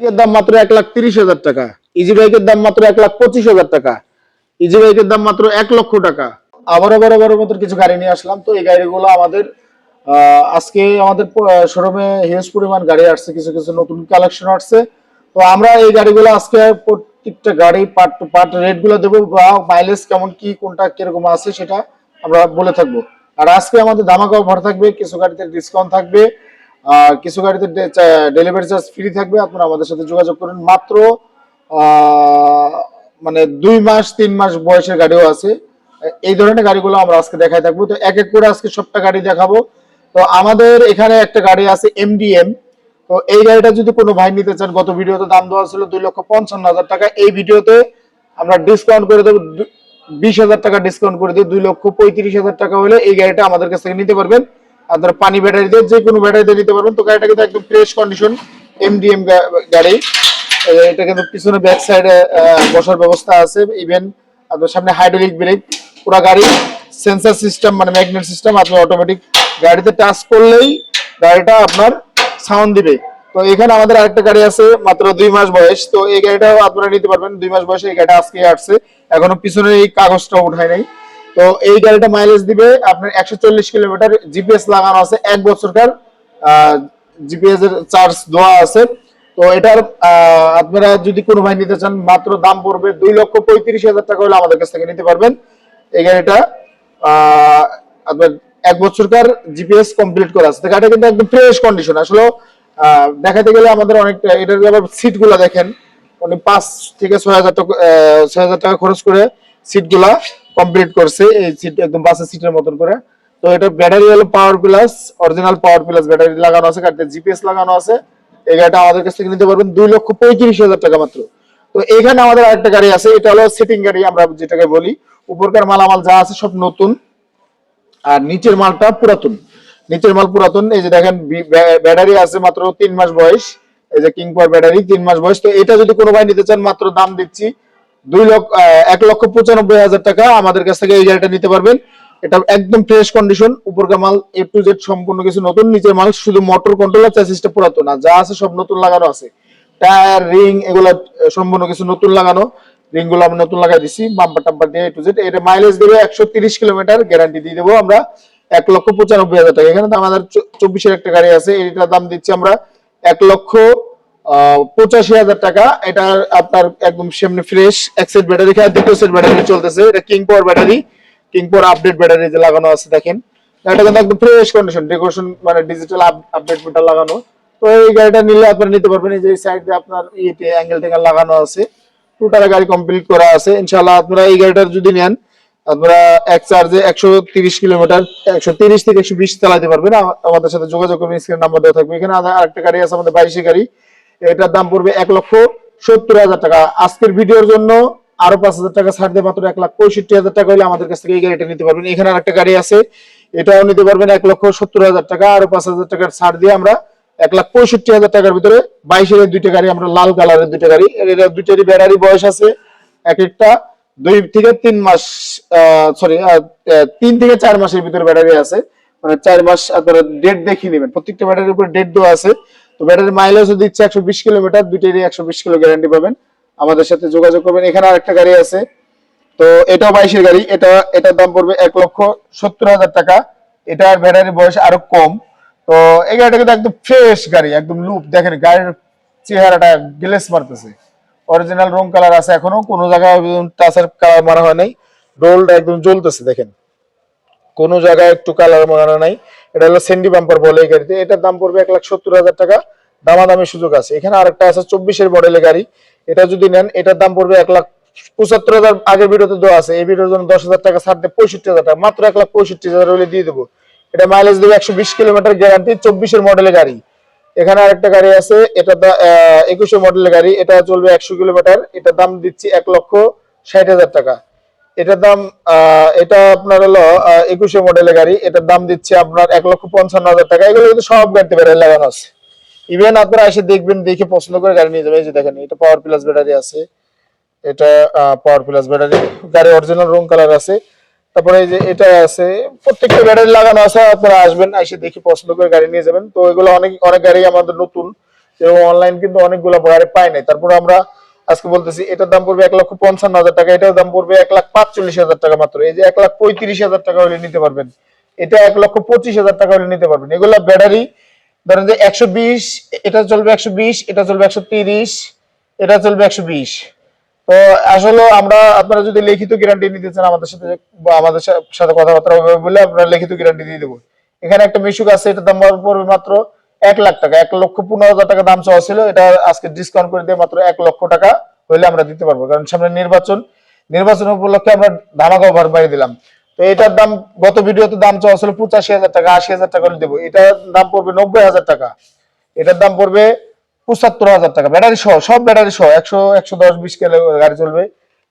বাইকের দাম মাত্র এক লাখ তিরিশ হাজার টাকা। ইজি বাইকের দাম মাত্র এক লাখ পঁচিশ হাজার টাকা। ইজি বাইকের দাম মাত্র এক লক্ষ টাকা। আবার আবার মতো কিছু গাড়ি নিয়ে আসলাম। তো এই গাড়িগুলো আমাদের আজকে আমাদের শোরুমে হিউজ পরিমাণ গাড়ি আসছে, কিছু কিছু নতুন কালেকশন আসছে। তো আমরা এই গাড়িগুলো আজকে প্রত্যেকটা গাড়ি পার্ট টু পার্ট রেটগুলো দেবো বা মাইলেজ কেমন কি, কোনটা কীরকম আছে সেটা আমরা বলে থাকব। আর আজকে আমাদের ধামাকা অফার থাকবে, কিছু গাড়িতে ডিসকাউন্ট থাকবে। কিছু গাড়িতে ডেলিভারি চার্জ ফ্রি থাকবে। আপনারা আমাদের সাথে যোগাযোগ করুন। মাত্র মানে দুই মাস, তিন মাস বয়সের গাড়িও আছে। এই ধরনের গাড়িগুলো আমরা আজকে দেখাই থাকব। তো এক এক করে আজকে সবটা গাড়ি দেখাবো। তো আমাদের এখানে একটা গাড়ি আছে এমডিএম তো এই গাড়িটা যদি কোনো ভাই নিতে চান, গত ভিডিওতে দাম দেওয়া ছিল দুই লক্ষ পঞ্চান্ন হাজার টাকা। এই ভিডিওতে আমরা ডিসকাউন্ট করে দেবো বিশ হাজার টাকা ডিসকাউন্ট করে দিই দুই লক্ষ পঁয়ত্রিশ হাজার টাকা হলে এই গাড়িটা আমাদের কাছ থেকে নিতে পারবেন। আপনার পানি ব্যাটারি দিয়ে যে কোনো ব্যাটারি দিয়ে নিতে পারবেন। তো গাড়িটা কিন্তু একদম ফ্রেশ কন্ডিশন এমডিএম গাড়ি। এটা কিন্তু পিছনে ব্যাক সাইডে বসার ব্যবস্থা আছে ইভেন আপনার সামনে হাইড্রোলিক ব্রেক পুরো গাড়ি সেন্সার সিস্টেম মানে ম্যাগনেট সিস্টেম আপনি অটোমেটিক গাড়িতে টাচ করলেই গাড়িটা আপনার সাউন্ড দিবে। তো এখানে আমাদের আরেকটা গাড়ি আছে, মাত্র দুই মাস বয়স। তো এই গাড়িটাও আপনারা নিতে পারবেন, দুই মাস বয়সে এই গাড়িটা আজকে আসছে। এখনও পিছনে এই কাগজটা উঠায় নাই। তো এই গাড়িটা মাইলেজ দিবে আপনার একশো চল্লিশ কিলোমিটার জিপিএস লাগানো আছে, এক বছরকার জিপিএস এর চার্জ দেওয়া আছে। তো এটার আপনারা যদি কোনো ভাই নিতে চান, মাত্র দাম পড়বে দুই লক্ষ পঁয়ত্রিশ হাজার টাকা হলে আমাদের কাছ থেকে নিতে পারবেন। এই গাড়িটা আপনার এক বছরকার জিপিএস কমপ্লিট করা আছে। গাড়িটা কিন্তু একদম ফ্রেশ কন্ডিশন আসলে দেখাতে গেলে আমাদের অনেকটা এটার আবার সিটগুলা দেখেন। উনি পাঁচ থেকে ছয় হাজার টাকা ছয় হাজার টাকা খরচ করে সিটগুলা কমপ্লিট করছে, এই সিট একদম বাসের সিটের মতন করে। তো এটা ব্যাটারি হলো power plus original power plus battery লাগানো আছে গাড়িতে জিপিএস লাগানো আছে। এই গাড়িটা আমাদের কাছ থেকে নিতে পারবেন দুই লক্ষ পঁয়ত্রিশ হাজার টাকা মাত্র। তো এখানে আমাদের আরেকটা গাড়ি আছে, এটা হলো সিটিং গাড়ি, আমরা যেটাকে বলি। উপরকার মালামাল যা আছে সব নতুন। আর নিচের মালটা পুরাতন। নিচের মাল পুরাতন, এই যে দেখেন ব্যাটারি আছে মাত্র তিন মাস বয়স। এই যে কিং পাওয়ার ব্যাটারি তিন মাস বয়স। তো এটা যদি কোনো ভাই নিতে চান, মাত্র দাম দিচ্ছি দুই লক্ষ এক লক্ষ পঁচানব্বই হাজার টাকা আমাদের কাছ থেকে এই গাড়িটা নিতে পারবেন। এটা একদম ফ্রেশ কন্ডিশন উপরকার মাল এ টু জেড সম্পূর্ণ কিছু নতুন নিচের মাল, শুধু মোটর কন্ট্রোলার চ্যাসিসটা পুরাতন। আর যা আছে সব নতুন লাগানো আছে। টায়ার রিং এগুলো সম্পূর্ণ কিছু নতুন লাগানো। রিংগুলো আমি নতুন লাগাই দিছি বাম্পার টাম্পার দিয়ে টু জেড এটা মাইলেজ দেবে একশো তিরিশ কিলোমিটার গ্যারান্টি দিয়ে দেবো আমরা এক লক্ষ পঁচানব্বই হাজার টাকা। এখানে আমাদের চব্বিশের একটা গাড়ি আছে, এটার দাম দিচ্ছি আমরা এক লক্ষ পঁচাশি হাজার টাকা। এটা আপনার একদম ফ্রেশ এক সেট ব্যাটারি খেয়ে দ্বিতীয় সেট ব্যাটারি চলতেছে। এটা ব্যাটারি আপডেট ব্যাটারি যে লাগানো আছে, দেখেন। মানে ডিজিটাল আপডেট মিটার লাগানো। তো এই গাড়িটা নিলে নিতে পারবেন। যে সাইড আপনার অ্যাঙ্গেল লাগানো আছে। গাড়ি কমপ্লিট করা আছে। ইনশাআল্লাহ আপনারা এই গাড়িটার যদি নেন, আপনারা এক চার্জে একশো তিরিশ কিলোমিটার, একশো তিরিশ থেকে বিশ চালাতে পারবেন। আমাদের সাথে যোগাযোগ করবেন স্ক্রিন নাম্বার দেওয়া থাকবে। এখানে আরেকটা গাড়ি আছে, আমাদের বাইশে গাড়ি। এটার দাম পড়বে এক লক্ষ সত্তর হাজার টাকা। আজকের ভিডিওর জন্য আরও পাঁচ হাজার টাকা ছাড় দিয়ে মাত্র এক লাখ পঁয়ষট্টি হাজার টাকা হলে আমাদের কাছ থেকে এই গাড়িটা নিতে পারবেন। এখানে আরেকটা গাড়ি আছে, এটাও নিতে পারবেন এক লক্ষ সত্তর হাজার টাকা। আরও পাঁচ হাজার টাকার ছাড় দিয়ে আমরা এক লাখ পঁয়ষট্টি হাজার টাকার ভিতরে বাইশের দুইটা গাড়ি, আমরা লাল কালারের দুইটা গাড়ি, এর দুইটারই ব্যাটারি বয়স আছে এক একটা দুই থেকে তিন মাস সরি তিন থেকে চার মাসের ভিতরে ব্যাটারি আছে। মানে চার মাস আপনারা ডেট দেখিয়ে নেবেন। প্রত্যেকটা ব্যাটারির উপরে ডেট দেওয়া আছে। তো ব্যাটারি মাইলেজও দিচ্ছে একশো বিশ কিলোমিটার, দুইটারই একশো বিশ কিলো গ্যারান্টি পাবেন। আমাদের সাথে যোগাযোগ করবেন। এখানে আরেকটা গাড়ি আছে। তো এটাও বাইশের গাড়ি। এটা, এটার দাম পড়বে এক লক্ষ সত্তর হাজার টাকা। এটার ব্যাটারি বয়স আরও কম। তো এই গাড়িটা কিন্তু একদম ফ্রেশ গাড়ি, একদম লুপ দেখেন, গাড়ির চেহারাটা গ্লেস মারতেছে। অরিজিনাল রং কালার আছে এখনও। কোনো জায়গায় টাচের কালার মারা হয় নাই। রোলটা একদম জ্বলতেছে, দেখেন। কোনো জায়গায় একটু কালার মারা নাই। এটা হলো সেন্ডি বাম্পার বলে এই গাড়িতে। এটার দাম পড়বে এক লাখ সত্তর হাজার টাকা। দামাদামি সুযোগ আছে। এখানে আরেকটা আছে চব্বিশের মডেলের গাড়ি। এটা যদি নেন, এটার দাম পড়বে এক লাখ পঁচাত্তর হাজার আগের ভিডিওতে দেওয়া আছে। এই ভিডিওর জন্য দশ হাজার টাকা ছাড় দিয়ে পঁয়ষট্টি হাজার টাকা। মাত্র এক লাখ পঁয়ষট্টি হাজার হলে দিয়ে দেবো। এটা মাইলেজ দেবে একশো বিশ কিলোমিটার গ্যারান্টি চব্বিশের মডেলের গাড়ি। এখানে আরেকটা গাড়ি আছে। এটা একুশে মডেলের গাড়ি। এটা চলবে একশো কিলোমিটার এটার দাম দিচ্ছি এক লক্ষ ষাট হাজার টাকা। এটার দাম এটা আপনার হলো একুশে মডেলের গাড়ি। এটার দাম দিচ্ছে আপনার এক লক্ষ পঞ্চান্ন হাজার টাকা। এগুলো কিন্তু সব গাড়িতে ব্যাটারি লাগানো আছে। ইভেন আপনারা এসে দেখবেন, দেখে পছন্দ করে গাড়ি নিয়ে যাবেন। যে দেখেন, এটা পাওয়ার প্লাস ব্যাটারি আছে। এটা পাওয়ার প্লাস ব্যাটারি গাড়ি অরিজিনাল রং কালার আছে। তারপরে এই যে এটা আছে, প্রত্যেকটা ব্যাটারি লাগানো আছে। আপনারা আসবেন, এসে দেখে পছন্দ করে গাড়ি নিয়ে যাবেন। তো এগুলো অনেক অনেক গাড়ি আমাদের নতুন। এবং অনলাইন কিন্তু অনেকগুলো গাড়ি পাই নাই। তারপর আমরা আজকে বলতেছি, এটার দাম পড়বে এক লক্ষ পঞ্চান্ন হাজার টাকা, এটার দাম পড়বে এক লাখ পাঁচচল্লিশ হাজার টাকা মাত্র। এই যে এক লাখ পঁয়ত্রিশ হাজার টাকা হলে নিতে পারবেন। এটা এক লক্ষ পঁচিশ হাজার টাকা হলে নিতে পারবেন। এগুলা ব্যাটারি, ধরেন যে একশো বিশ, এটা চলবে একশো বিশ, এটা চলবে একশো তিরিশ, এটা চলবে একশো বিশ। তো আসলে আমরা, আপনারা যদি লিখিত গ্যারান্টি নিতে চান আমাদের সাথে আমাদের সাথে কথাবার্তা বলে আপনারা লিখিত গ্যারান্টি দিয়ে দেবো। এখানে একটা মিশুক আছে, এটার দাম পড়বে মাত্র এক লাখ টাকা, এক লক্ষ পনেরো হাজার টাকা দাম চাওয়া ছিল। এটা আজকে ডিসকাউন্ট করে দিয়ে মাত্র এক লক্ষ টাকা হইলে আমরা দিতে পারব। কারণ সামনে নির্বাচন নির্বাচন উপলক্ষে আমরা ধামাকা অফার বাড়িয়ে দিলাম। তো এটার দাম, গত ভিডিওতে দাম চাওয়া ছিল পঁচাশি হাজার টাকা, আশি হাজার টাকা দেবো। এটার দাম পড়বে নব্বই হাজার টাকা। এটার দাম পড়বে পঁচাত্তর হাজার টাকা। ব্যাটারি সহ, সব ব্যাটারি সহ, একশো একশো দশ, বিশ কিলো গাড়ি চলবে।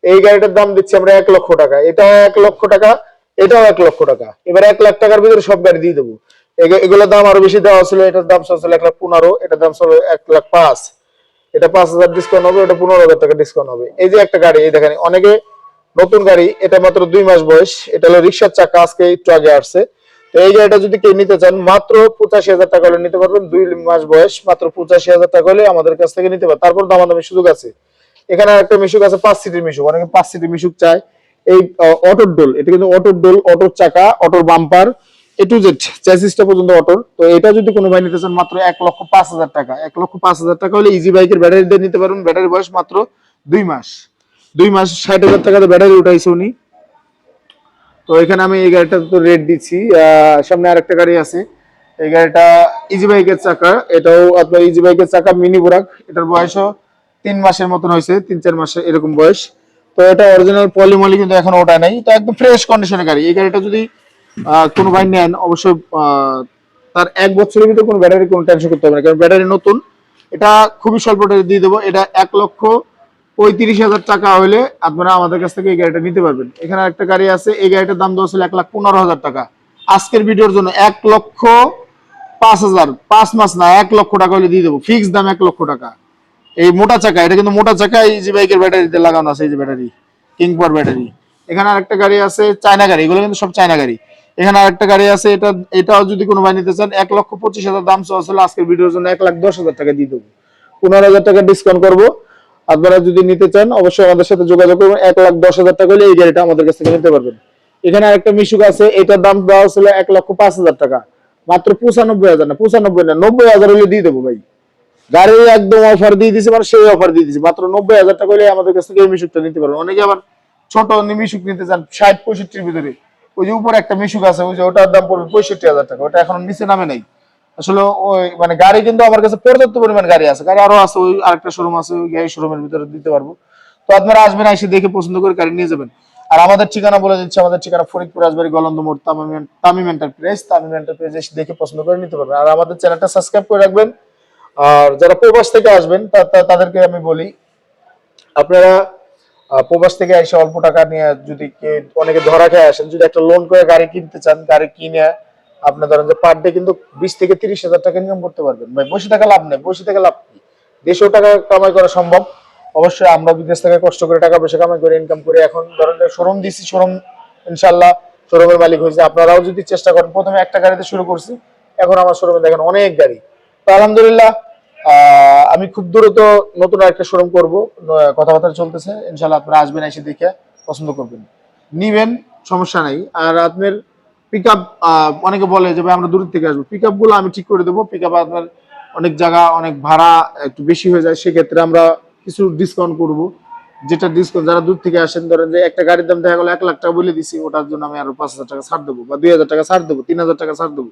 এই গাড়িটার দাম দিচ্ছি আমরা এক লক্ষ টাকা। এটা এক লক্ষ টাকা, এটাও এক লক্ষ টাকা। এবার এক লাখ টাকার ভিতরে সব গাড়ি দিয়ে দেবো। এগুলোর দাম আরও বেশি দেওয়া ছিল, এটার দাম ছিল এক লাখ পনেরো, এটার দাম ছিল এক লাখ পাঁচ। এটা পাঁচ হাজার ডিসকাউন্ট হবে এটা পনেরো হাজার টাকা ডিসকাউন্ট হবে। এই যে একটা গাড়ি, এই দেখেন, অনেকে নতুন গাড়ি, এটা মাত্র দুই মাস বয়স, এটা হলো রিক্সার চাকা, আজকে একটু আগে আসছে। তো এই গাড়িটা যদি কেউ নিতে চান, মাত্র পঁচাশি হাজার টাকা হলে নিতে পারবেন, দুই মাস বয়স, মাত্র পঁচাশি হাজার টাকা হলে আমাদের কাছ থেকে নিতে পারবেন। তারপর দামাদামি সুযোগ আছে। এখানে একটা মিশুক আছে, পাঁচ সিটের মিশুক, অনেকে পাঁচ সিটের মিশুক চায়। এই অটোর ডোল এটা কিন্তু অটোর ডোল অটোর চাকা, অটোর বাম্পার এ টু জেড চ্যাসিসটা পর্যন্ত অটোর তো এটা যদি কোনো ভাই নিতে চান মাত্র এক লক্ষ পাঁচ হাজার টাকা। এক লক্ষ পাঁচ হাজার টাকা হলে ইজি বাইকের ব্যাটারি নিতে পারবেন। ব্যাটারি বয়স মাত্র দুই মাস। দুই মাস ষাট হাজার টাকাতে ব্যাটারি উঠাইছে উনি। তো এখানে আমি এই গাড়িটা তো রেট দিচ্ছি। সামনে আরেকটা গাড়ি আছে। এই গাড়িটা ইজি বাইকের চাকা। এটাও আপনার ইজি বাইকের চাকা মিনি বুরাক এটার বয়সও তিন মাসের মতন হয়েছে। তিন চার মাসের এরকম বয়স। তো এটা অরিজিনাল পলিমলি কিন্তু এখন ওটা নেই। তো একদম ফ্রেশ কন্ডিশনের গাড়ি। এই গাড়িটা যদি কোনো ভাই নেন, অবশ্যই তার এক বছরের ভিতরে কোনো ব্যাটারি কোনো টেনশন করতে হবে না, কারণ ব্যাটারি নতুন। এটা খুবই স্বল্প দিয়ে দেবো। এটা এক লক্ষ পঁয়ত্রিশ হাজার টাকা হলে আপনারা আমাদের কাছ থেকে এই গাড়িটা নিতে পারবেন। এখানে একটা গাড়ি আছে, এই গাড়িটার দাম দেওয়া ছিল এক লাখ পনেরো হাজার টাকা। আজকের ভিডিওর জন্য এক লক্ষ পাঁচ হাজার, পাঁচ মাস না, এক লক্ষ টাকা হলে দিয়ে দেবো। ফিক্স দাম এক লক্ষ টাকা। এই মোটা চাকা, এটা কিন্তু মোটা চাকা, এই যে বাইকের ব্যাটারিতে লাগানো আছে, এই যে ব্যাটারি কিং পাওয়ার ব্যাটারি এখানে আরেকটা গাড়ি আছে, চায়না গাড়ি, এগুলো কিন্তু সব চায়না গাড়ি। এখানে আরেকটা গাড়ি আছে, এটা, এটাও যদি কোনো ভাই নিতে চান, এক লক্ষ পঁচিশ হাজার দাম চাওয়া ছিল আজকের ভিডিওর জন্য এক লাখ দশ হাজার টাকা দিয়ে দেবো। পনেরো হাজার টাকা ডিসকাউন্ট করব। আপনারা যদি নিতে চান, অবশ্যই আমাদের সাথে যোগাযোগ করবেন, এক লাখ দশ হাজার টাকা হলে এই গাড়িটা আমাদের কাছ থেকে নিতে পারবেন। এখানে আরেকটা মিশুক আছে, এটার দাম দেওয়া ছিল এক লক্ষ পাঁচ হাজার টাকা। মাত্র পঁচানব্বই হাজার না, পঁচানব্বই না, নব্বই হাজার হলে দিয়ে দেবো ভাই। গাড়ি একদম অফার দিয়ে দিছে মানে সেই অফার দিয়ে দিছে। মাত্র নব্বই হাজার টাকা হলে আমাদের কাছ থেকে এই মিশুকটা নিতে পারবেন। অনেকে আবার ছোট মিশুক নিতে চান, ষাট পঁয়ষট্টির ভিতরে। ওই যে উপরে একটা মিশুক আছে, ওই যে ওটার দাম পড়বে পঁয়ষট্টি হাজার টাকা, ওটা এখন নিচে নামে নাই। আসলে ওই মানে গাড়ি কিন্তু আমার কাছে পর্যাপ্ত পরিমাণ গাড়ি আছে, গাড়ি আরও আছে, ওই আরেকটা শোরুম আছে, ওই গাড়ি শোরুমের ভিতরে দিতে পারব। তো আপনারা আসবেন, এসে দেখে পছন্দ করে গাড়ি নিয়ে যাবেন। আর আমাদের ঠিকানা বলে দিচ্ছি, আমাদের ঠিকানা ফরিদপুর, রাজবাড়ি, গলন্দ মোড়, তামিম তামিম এন্টারপ্রাইজ তামিম এন্টারপ্রাইজ এসে দেখে পছন্দ করে নিতে পারবেন। আর আমাদের চ্যানেলটা সাবস্ক্রাইব করে রাখবেন। আর যারা প্রবাস থেকে আসবেন তাদেরকে আমি বলি, আপনারা প্রবাস থেকে এসে অল্প টাকা নিয়ে যদি অনেকে ধরা খেয়ে আসেন, যদি একটা লোন করে গাড়ি কিনতে চান, গাড়ি কিনে আপনি ধরেন যে পার ডে কিন্তু বিশ থেকে তিরিশ হাজার টাকা ইনকাম করতে পারবেন। ভাই, বসে টাকা লাভ নেই, বসে টাকা লাভ কি? দেশেও টাকা কামাই করা সম্ভব। অবশ্যই আমরা বিদেশ থেকে কষ্ট করে টাকা পয়সা কামাই করে ইনকাম করে। এখন ধরেন শোরুম দিছি, শোরুম ইনশাল্লাহ শোরুমের মালিক হয়েছে। আপনারাও যদি চেষ্টা করেন, প্রথমে একটা গাড়িতে শুরু করছি। এখন আমার শোরুমে দেখেন অনেক গাড়ি। তো আলহামদুলিল্লাহ আমি খুব দ্রুত নতুন একটা শোরুম করব। কথাবার্তা চলতেছে। ইনশাল্লাহ আপনারা আসবেন এসে দেখে পছন্দ করবেন। নিবেন, সমস্যা নাই। আর আপনার পিক আপ অনেকে বলে যে, ভাই, আমরা দূর থেকে আসব। পিকগুলো আমি ঠিক করে দেবো। পিক আপ আপনার অনেক জায়গা, অনেক ভাড়া একটু বেশি হয়ে যায়। সেক্ষেত্রে আমরা কিছু ডিসকাউন্ট করব। যেটা ডিসকাউন্ট যারা দূর থেকে আসেন, ধরেন যে একটা গাড়ির দাম দেখা গেলো এক লাখ টাকা বলে দিছি, ওটার জন্য আমি আরও পাঁচ হাজার টাকা ছাড় দেবো বা দুই হাজার টাকা ছাড় দেবো, তিন হাজার টাকা ছাড় দেবো,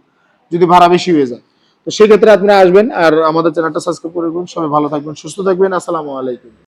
যদি ভাড়া বেশি হয়ে যায়। সেক্ষেত্রে আপনারা আসবেন আর আমাদের চ্যানেলটা সাবস্ক্রাইব করে রাখবেন। সবাই ভালো থাকবেন, সুস্থ থাকবেন। আসসালামু আলাইকুম।